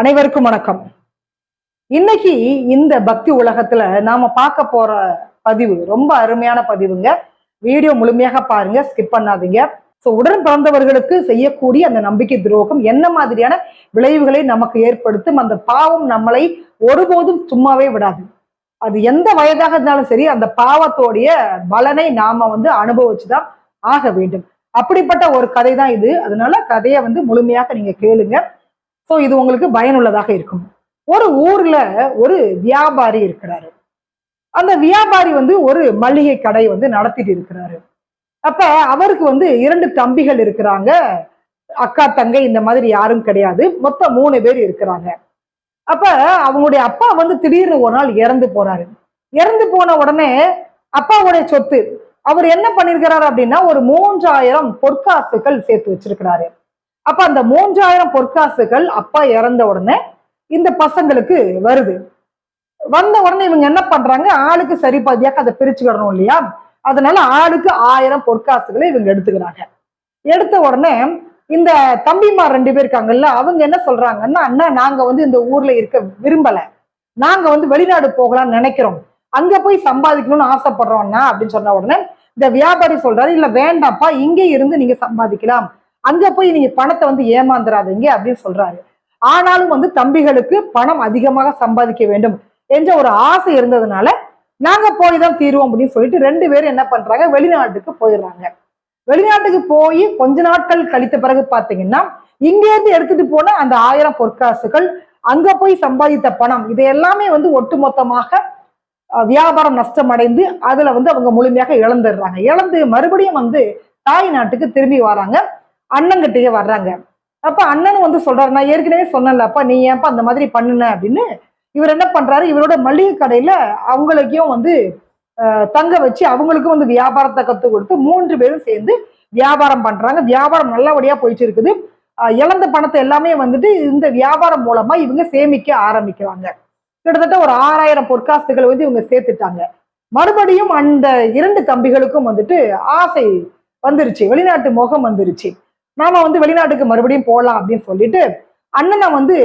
அனைவருக்கும் வணக்கம். இன்னைக்கு இந்த பக்தி உலகத்துல நாம பார்க்க போற பதிவு ரொம்ப அருமையான பதிவுங்க. வீடியோ முழுமையாக பாருங்க ஸ்கிப் பண்ணாதீங்க. ஸோ உடன் பிறந்தவர்களுக்கு செய்யக்கூடிய அந்த நம்பிக்கை துரோகம் என்ன மாதிரியான விளைவுகளை நமக்கு ஏற்படுத்தும் அந்த பாவம் நம்மளை ஒருபோதும் சும்மாவே விடாது. அது எந்த வயதாக இருந்தாலும் சரி அந்த பாவத்தோடைய பலனை நாம வந்து அனுபவிச்சுதான் ஆக வேண்டும். அப்படிப்பட்ட ஒரு கதை தான் இது. அதனால கதையை வந்து முழுமையாக நீங்க கேளுங்க. ஸோ இது உங்களுக்கு பயனுள்ளதாக இருக்கும். ஒரு ஊர்ல ஒரு வியாபாரி இருக்கிறாரு. அந்த வியாபாரி வந்து ஒரு மளிகை கடை வந்து நடத்திட்டு இருக்கிறாரு. அப்ப அவருக்கு வந்து இரண்டு தம்பிகள் இருக்கிறாங்க. அக்கா தங்கை இந்த மாதிரி யாரும் கிடையாது. மொத்தம் மூணு பேர் இருக்கிறாங்க. அப்ப அவங்களுடைய அப்பா வந்து திடீர்னு ஒரு நாள் இறந்து போறாரு. இறந்து போன உடனே அப்பாவுடைய சொத்து. அவர் என்ன பண்ணிருக்கிறாரு அப்படின்னா ஒரு மூன்றாயிரம் பொற்காசுகள் சேர்த்து வச்சிருக்கிறாரு. அப்ப அந்த மூன்றாயிரம் பொற்காசுகள் அப்பா இறந்த உடனே இந்த பசங்களுக்கு வருது. வந்த உடனே இவங்க என்ன பண்றாங்க? ஆளுக்கு சரி பாதியாக அதை பிரிச்சுக்கிடணும் இல்லையா? அதனால ஆளுக்கு ஆயிரம் பொற்காசுகளை இவங்க எடுத்துக்கிறாங்க. எடுத்த உடனே இந்த தம்பிமார் ரெண்டு பேர் இருக்காங்கல்ல அவங்க என்ன சொல்றாங்கன்னா அண்ணா நாங்க வந்து இந்த ஊர்ல இருக்க விரும்பல. நாங்க வந்து வெளிநாடு போகலாம்னு நினைக்கிறோம். அங்க போய் சம்பாதிக்கணும்னு ஆசைப்படுறோம்னா அப்படின்னு சொன்ன உடனே இந்த வியாபாரி சொல்றாரு இல்ல வேண்டாம்ப்பா இங்கே இருந்து நீங்க சம்பாதிக்கலாம். அங்க போய் நீங்க பணத்தை வந்து ஏமாந்துடாதீங்க அப்படின்னு சொல்றாரு. ஆனாலும் வந்து தம்பிகளுக்கு பணம் அதிகமாக சம்பாதிக்க வேண்டும் என்ற ஒரு ஆசை இருந்ததுனால நாங்க போய் தான் தீருவோம் அப்படின்னு சொல்லிட்டு ரெண்டு பேரும் என்ன பண்றாங்க? வெளிநாட்டுக்கு போயிடுறாங்க. வெளிநாட்டுக்கு போய் கொஞ்ச நாட்கள் கழித்த பிறகு பாத்தீங்கன்னா இங்க இருந்து எடுத்துட்டு போன அந்த ஆயிரம் பொற்காசுகள் அங்க போய் சம்பாதித்த பணம் இது எல்லாமே வந்து ஒட்டுமொத்தமாக அஹ், வியாபாரம் நஷ்டமடைந்து அதுல வந்து அவங்க முழுமையாக இழந்துடுறாங்க. இழந்து மறுபடியும் வந்து தாய் நாட்டுக்கு திரும்பி வராங்க. அண்ணங்கிட்டயே வர்றாங்க. அப்ப அண்ணனும் வந்து சொல்றாரு நான் ஏற்கனவே சொன்னேன்லப்பா நீ ஏன்ப்பா அந்த மாதிரி பண்ணுன? அப்படின்னு. இவர் என்ன பண்றாரு? இவரோட மளிகை கடையில அவங்களுக்கும் வந்து தங்க வச்சு அவங்களுக்கும் வந்து வியாபாரத்தை கற்றுக் கொடுத்து மூன்று பேரும் சேர்ந்து வியாபாரம் பண்றாங்க. வியாபாரம் நல்லபடியா போயிட்டு இருக்குது. இழந்த பணத்தை எல்லாமே வந்துட்டு இந்த வியாபாரம் மூலமா இவங்க சேமிக்க ஆரம்பிக்கிறாங்க. கிட்டத்தட்ட ஒரு ஆறாயிரம் பொற்காசுகள் வந்து இவங்க சேர்த்துட்டாங்க. மறுபடியும் அந்த இரண்டு தம்பிகளுக்கும் வந்துட்டு ஆசை வந்துருச்சு. வெளிநாட்டு முகம் வந்துருச்சு. நாம வந்து வெளிநாட்டுக்கு மறுபடியும் போகலாம் அப்படின்னு சொல்லிட்டு அண்ணனை வந்து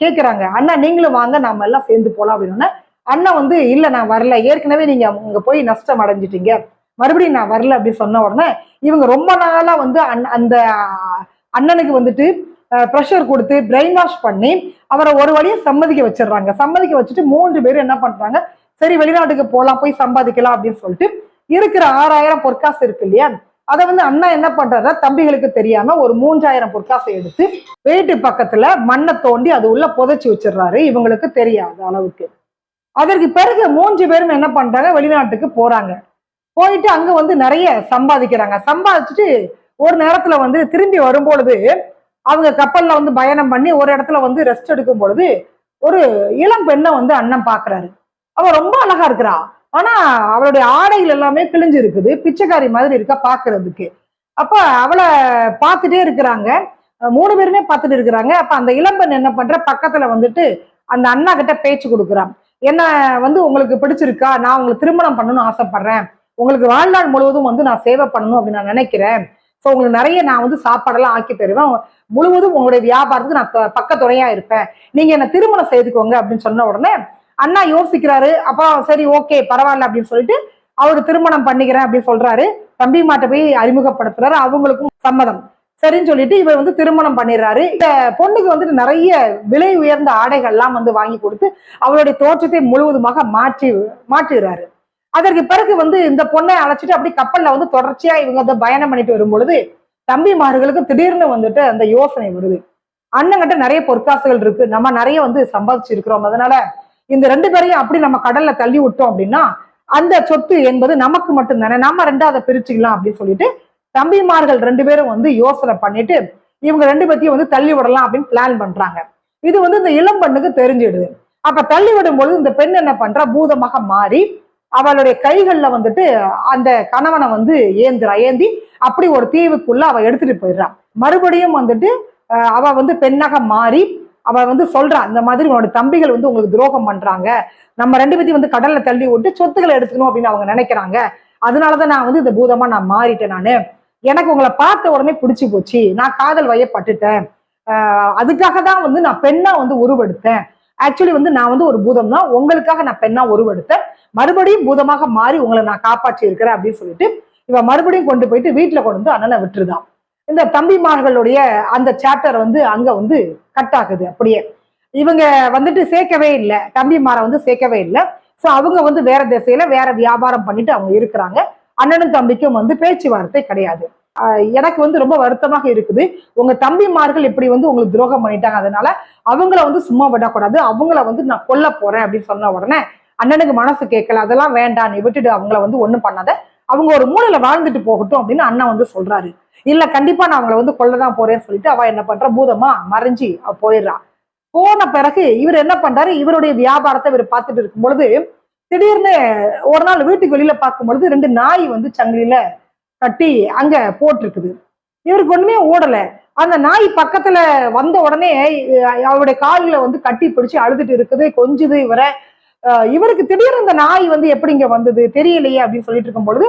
கேட்குறாங்க அண்ணா நீங்களும் வாங்க நாம எல்லாம் சேர்ந்து போகலாம் அப்படின்னா அண்ணன் வந்து இல்லை நான் வரல. ஏற்கனவே நீங்க இங்கே போய் நஷ்டம் அடைஞ்சிட்டீங்க. மறுபடியும் நான் வரல அப்படின்னு சொன்ன உடனே இவங்க ரொம்ப நாளா வந்து அண்ண- அந்த அண்ணனுக்கு வந்துட்டு ப்ரெஷர் கொடுத்து பிரெயின் வாஷ் பண்ணி அவரை ஒரு வழியை சம்மதிக்க வச்சிடுறாங்க. சம்மதிக்க வச்சுட்டு மூன்று பேரும் என்ன பண்றாங்க? சரி வெளிநாட்டுக்கு போகலாம் போய் சம்பாதிக்கலாம் அப்படின்னு சொல்லிட்டு இருக்கிற ஆறாயிரம் பொற்காசு இருக்கு இல்லையா? அதை வந்து அண்ணா என்ன பண்றாருன்னா தம்பிகளுக்கு தெரியாம ஒரு மூன்றாயிரம் பொற்காசை எடுத்து வீட்டு பக்கத்துல மண்ணை தோண்டி அது உள்ள புதைச்சி வச்சிடுறாரு. இவங்களுக்கு தெரியாத அளவுக்கு. அதற்கு பிறகு மூன்று பேரும் என்ன பண்றாங்க வெளிநாட்டுக்கு போறாங்க. போயிட்டு அங்க வந்து நிறைய சம்பாதிக்கிறாங்க. சம்பாதிச்சுட்டு ஒரு நேரத்துல வந்து திரும்பி வரும்பொழுது அவங்க கப்பல்ல வந்து பயணம் பண்ணி ஒரு இடத்துல வந்து ரெஸ்ட் எடுக்கும் பொழுது ஒரு இளம் பெண்ணை வந்து அண்ணன் பாக்குறாரு அவ ரொம்ப அழகா இருக்கிறா. ஆனா அவளுடைய ஆடைகள் எல்லாமே கிழிஞ்சு இருக்குது பிச்சைக்காரி மாதிரி இருக்கா பாக்குறதுக்கு. அப்ப அவளை பார்த்துட்டே இருக்கிறாங்க. மூணு பேருமே பார்த்துட்டு இருக்கிறாங்க. அப்ப அந்த இளம்பெண் என்ன பண்ற? பக்கத்துல வந்துட்டு அந்த அண்ணா கிட்ட பேச்சு கொடுக்குறான். என்ன வந்து உங்களுக்கு பிடிச்சிருக்கா? நான் உங்களுக்கு திருமணம் பண்ணணும்னு ஆசைப்படுறேன். உங்களுக்கு வாழ்நாள் முழுவதும் வந்து நான் சேவை பண்ணணும் அப்படின்னு நான் நினைக்கிறேன். ஸோ உங்களுக்கு நிறைய நான் வந்து சாப்பாடெல்லாம் ஆக்கி தருவேன். முழுவதும் உங்களுடைய வியாபாரத்துக்கு நான் பக்கத்துறையா இருப்பேன். நீங்க என்ன திருமணம் செய்துக்கோங்க அப்படின்னு சொன்ன உடனே அண்ணா யோசிக்கிறாரு அப்புறம் சரி ஓகே பரவாயில்ல அப்படின்னு சொல்லிட்டு அவரு திருமணம் பண்ணிக்கிறேன் அப்படின்னு சொல்றாரு. தம்பி மாட்ட போய் அறிமுகப்படுத்துறாரு அவங்களுக்கும் சம்மதம். சரின்னு சொல்லிட்டு இவர் வந்து திருமணம் பண்ணிடுறாரு. இந்த பொண்ணுக்கு வந்துட்டு நிறைய விலை உயர்ந்த ஆடைகள்லாம் வந்து வாங்கி கொடுத்து அவளுடைய தோற்றத்தை முழுவதுமாக மாற்றி மாற்றுகிறாரு. அதற்கு பிறகு வந்து இந்த பொண்ணை அழைச்சிட்டு அப்படி கப்பல்ல வந்து தொடர்ச்சியா இவங்க வந்து பயணம் பண்ணிட்டு வரும் பொழுது தம்பிமார்களுக்கு திடீர்னு வந்துட்டு அந்த யோசனை வருது. அண்ணங்கிட்ட நிறைய பொற்காசுகள் இருக்கு. நம்ம நிறைய வந்து சம்பாதிச்சிருக்கிறோம். அதனால இந்த ரெண்டு பேரையும் அப்படி நம்ம கடல்ல தள்ளி விட்டோம் அப்படின்னா அந்த சொத்து என்பது நமக்கு மட்டும் தானே நம்ம அதை பிரிச்சுக்கலாம் அப்படின்னு சொல்லிட்டு தம்பிமார்கள் ரெண்டு பேரும் வந்து யோசனை பண்ணிட்டு இவங்க ரெண்டு பேத்தையும் வந்து தள்ளி விடலாம் அப்படின்னு பிளான் பண்றாங்க. இது வந்து இந்த இளம் பெண்ணுக்கு தெரிஞ்சிடுது. அப்ப தள்ளி விடும்பொழுது இந்த பெண் என்ன பண்றா? பூதமாக மாறி அவளுடைய கைகள்ல வந்துட்டு அந்த கணவனை வந்து ஏந்திரா ஏந்தி அப்படி ஒரு தீவுக்குள்ள அவ எடுத்துட்டு போயிடுறான் மறுபடியும் வந்துட்டு அவ வந்து பெண்ணாக மாறி அவள் வந்து சொல்றான் இந்த மாதிரி உன்னோட தம்பிகள் வந்து உங்களுக்கு துரோகம் பண்றாங்க. நம்ம ரெண்டு பேத்தையும் வந்து கடல்ல தள்ளி விட்டு சொத்துக்களை எடுத்துக்கணும் அப்படின்னு அவங்க நினைக்கிறாங்க. அதனாலதான் நான் வந்து இந்த பூதமா நான் மாறிட்டேன் நான். எனக்கு உங்களை பார்த்த உடனே பிடிச்சி போச்சு. நான் காதல் வயப்பட்டுட்டேன். ஆஹ் அதுக்காக தான் வந்து நான் பெண்ணா வந்து உருவெடுத்தேன். ஆக்சுவலி வந்து நான் வந்து ஒரு பூதம் தான் உங்களுக்காக நான் பெண்ணா உருவெடுத்தேன். மறுபடியும் பூதமாக மாறி உங்களை நான் காப்பாற்றி இருக்கிறேன் அப்படின்னு சொல்லிட்டு இவ மறுபடியும் கொண்டு போயிட்டு வீட்டுல கொண்டு வந்து அண்ணனை விட்டுருதான். இந்த தம்பிமார்களுடைய அந்த சாப்டர் வந்து அங்க வந்து கட் ஆகுது அப்படியே. இவங்க வந்துட்டு சேர்க்கவே இல்லை. தம்பிமாரை வந்து சேர்க்கவே இல்லை. ஸோ அவங்க வந்து வேற திசையில வேற வியாபாரம் பண்ணிட்டு அவங்க இருக்கிறாங்க. அண்ணனும் தம்பிக்கும் வந்து பேச்சுவார்த்தை கிடையாது. ஆஹ் எனக்கு வந்து ரொம்ப வருத்தமாக இருக்குது. உங்க தம்பிமார்கள் இப்படி வந்து உங்களுக்கு துரோகம் பண்ணிட்டாங்க. அதனால அவங்கள வந்து சும்மா விடக்கூடாது. அவங்கள வந்து நான் கொல்ல போறேன் அப்படின்னு சொன்ன உடனே அண்ணனுக்கு மனசு கேட்கல. அதெல்லாம் வேண்டாம். நீ விட்டுட்டு அவங்கள வந்து ஒண்ணும் பண்ணாத. அவங்க ஒரு மூலையில வாழ்ந்துட்டு போகட்டும் அப்படின்னு அண்ணா வந்து சொல்றாரு. இல்ல கண்டிப்பா நான் அவங்கள வந்து கொள்ளதான் போறேன்னு சொல்லிட்டு அவ என்ன பண்ற? பூதமா மறைஞ்சி அவ போயிடுறா. போன பிறகு இவர் என்ன பண்றாரு? இவருடைய வியாபாரத்தை இவர் பார்த்துட்டு இருக்கும் பொழுது திடீர்னு ஒரு நாள் வீட்டுக்கு வெளியில பார்க்கும் பொழுது ரெண்டு நாய் வந்து சங்கிலியில கட்டி அங்க போட்டிருக்குது. இவருக்கு ஒண்ணுமே ஓடல. அந்த நாய் பக்கத்துல வந்த உடனே அவருடைய காலில் வந்து கட்டி பிடிச்சு அழுதுட்டு இருக்குது. கொஞ்சுது இவரை. இவருக்கு திடீர்னு இந்த நாய் வந்து எப்படி இங்க வந்தது தெரியலையே அப்படின்னு சொல்லிட்டு இருக்கும் பொழுது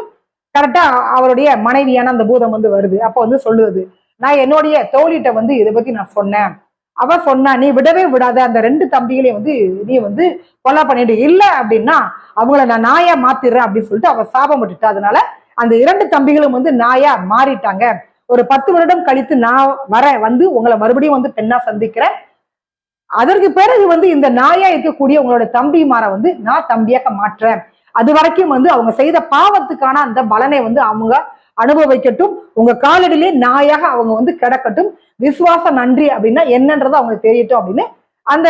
கரெக்டா அவருடைய மனைவியான அந்த பூதம் வந்து வருது. அப்ப வந்து சொல்லுது நான் என்னுடைய தோழிட்ட வந்து இதை பத்தி நான் சொன்னேன். அவ சொன்னா நீ விடவே விடாத. அந்த ரெண்டு தம்பிகளையும் வந்து நீ வந்து கொலை பண்ணிட்டு இல்ல அப்படின்னா அவங்கள நான் நாயா மாத்திடுறேன் அப்படின்னு சொல்லிட்டு அவ சாபம் விட்டுட்டா அதனால அந்த இரண்டு தம்பிகளும் வந்து நாயா மாறிட்டாங்க. ஒரு பத்து வருடம் கழித்து நான் வரேன் வந்து உங்களை மறுபடியும் வந்து பெண்ணா சந்திக்கிறேன். அதற்கு பிறகு வந்து இந்த நாயா இருக்கக்கூடிய உங்களோட தம்பிமாரை வந்து நான் தம்பியாக மாற்றுறேன் அது வரைக்கும் வந்து அவங்க செய்த பாவத்துக்கான அந்த பலனை வந்து அவங்க அனுபவிக்கட்டும். உங்க காலடியிலே நாயாக அவங்க வந்து கிடக்கட்டும். விசுவாச நன்றி அப்படின்னா என்னன்றது அவங்களுக்கு தெரியட்டும் அப்படின்னு அந்த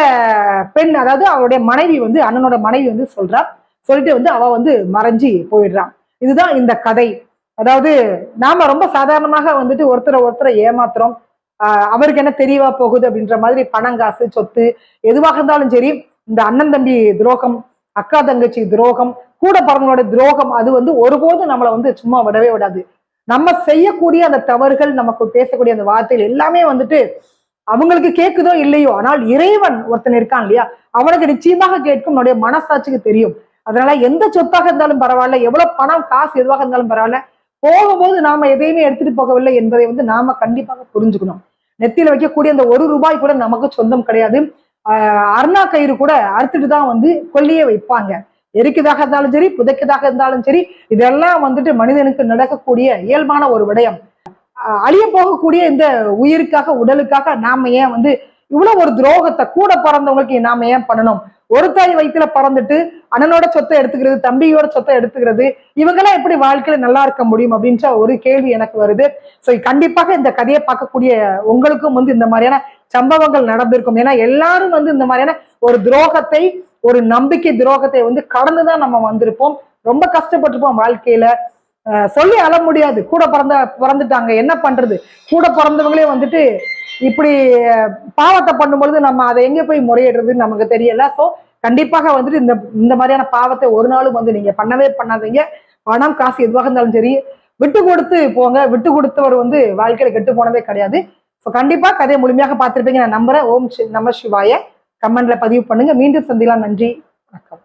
பெண் அதாவது அவருடைய மனைவி வந்து அண்ணனோட மனைவி வந்து சொல்றா. சொல்லிட்டு வந்து அவ வந்து மறைஞ்சி போயிடுறான் இதுதான் இந்த கதை. அதாவது நாம ரொம்ப சாதாரணமாக வந்துட்டு ஒருத்தரை ஒருத்தரை ஏமாத்துறோம். அவருக்கு என்ன தெரியவா போகுது அப்படின்ற மாதிரி பணம் காசு சொத்து எதுவாக இருந்தாலும் சரி இந்த அண்ணன் தம்பி துரோகம் அக்கா தங்கச்சி துரோகம் கூட பிறந்தவங்களோட துரோகம் அது வந்து ஒருபோதும் நம்மளை வந்து சும்மா விடவே விடாது. நம்ம செய்யக்கூடிய அந்த தவறுகள் நமக்கு பேசக்கூடிய அந்த வார்த்தைகள் எல்லாமே வந்துட்டு அவங்களுக்கு கேட்குதோ இல்லையோ ஆனால் இறைவன் ஒருத்தன் இருக்கான் இல்லையா? அவனுக்கு நிச்சயமாக கேட்கும் நம்முடைய மனசாட்சிக்கு தெரியும். அதனால எந்த சொத்தாக இருந்தாலும் பரவாயில்ல எவ்வளவு பணம் காசு எதுவாக இருந்தாலும் பரவாயில்ல. போகும்போது நாம எதையுமே எடுத்துட்டு போகவில்லை என்பதை வந்து நாம கண்டிப்பாக புரிஞ்சுக்கணும். நெத்தியில வைக்கக்கூடிய அந்த ஒரு ரூபாய் கூட நமக்கு சொந்தம் கிடையாது. ஆஹ் அருணா கயிறு கூட அறுத்துட்டு தான் வந்து கொல்லியே வைப்பாங்க. எரிக்கதாக இருந்தாலும் சரி புதைக்கதாக இருந்தாலும் சரி இதெல்லாம் வந்துட்டு மனிதனுக்கு நடக்கக்கூடிய இயல்பான ஒரு விடயம். அழிய போகக்கூடிய இந்த உயிருக்காக உடலுக்காக நாம ஏன் வந்து இவ்வளவு ஒரு துரோகத்தை கூட பிறந்தவங்களுக்கு நாம ஏன் பண்ணணும்? ஒரு தாய் வயிற்றுல பறந்துட்டு அண்ணனோட சொத்தை எடுத்துக்கிறது தம்பியோட சொத்தை எடுத்துக்கிறது இவங்கெல்லாம் எப்படி வாழ்க்கையில நல்லா இருக்க முடியும் அப்படின்ற ஒரு கேள்வி எனக்கு வருது. ஸோ கண்டிப்பாக இந்த கதையை பார்க்கக்கூடிய உங்களுக்கும் வந்து இந்த மாதிரியான சம்பவங்கள் நடந்திருக்கும். ஏன்னா எல்லாரும் வந்து இந்த மாதிரியான ஒரு துரோகத்தை ஒரு நம்பிக்கை துரோகத்தை வந்து கடந்துதான் நம்ம வந்திருப்போம். ரொம்ப கஷ்டப்பட்டிருப்போம் வாழ்க்கையில. சொல்லி அழ முடியாது. கூட பிறந்த பிறந்துட்டாங்க. என்ன பண்றது? கூட பிறந்தவங்களே வந்துட்டு இப்படி பாவத்தை பண்ணும்பொழுது நம்ம அதை எங்க போய் முறையிடுறதுன்னு நமக்கு தெரியல. ஸோ கண்டிப்பாக வந்துட்டு இந்த இந்த மாதிரியான பாவத்தை ஒரு நாளும் வந்து நீங்க பண்ணவே பண்ணாதீங்க. பணம் காசு எதுவாக இருந்தாலும் சரி விட்டு கொடுத்து போங்க. விட்டு கொடுத்தவர் வந்து வாழ்க்கையில கெட்டு போனதே கிடையாது. ஸோ கண்டிப்பா கதையை முழுமையாக பார்த்துருப்பீங்க. நான் நம்புறேன். ஓம் சி- நம சிவாய. கமெண்ட்ல பதிவு பண்ணுங்க. மீண்டும் சந்திக்கலாம். நன்றி. வணக்கம்.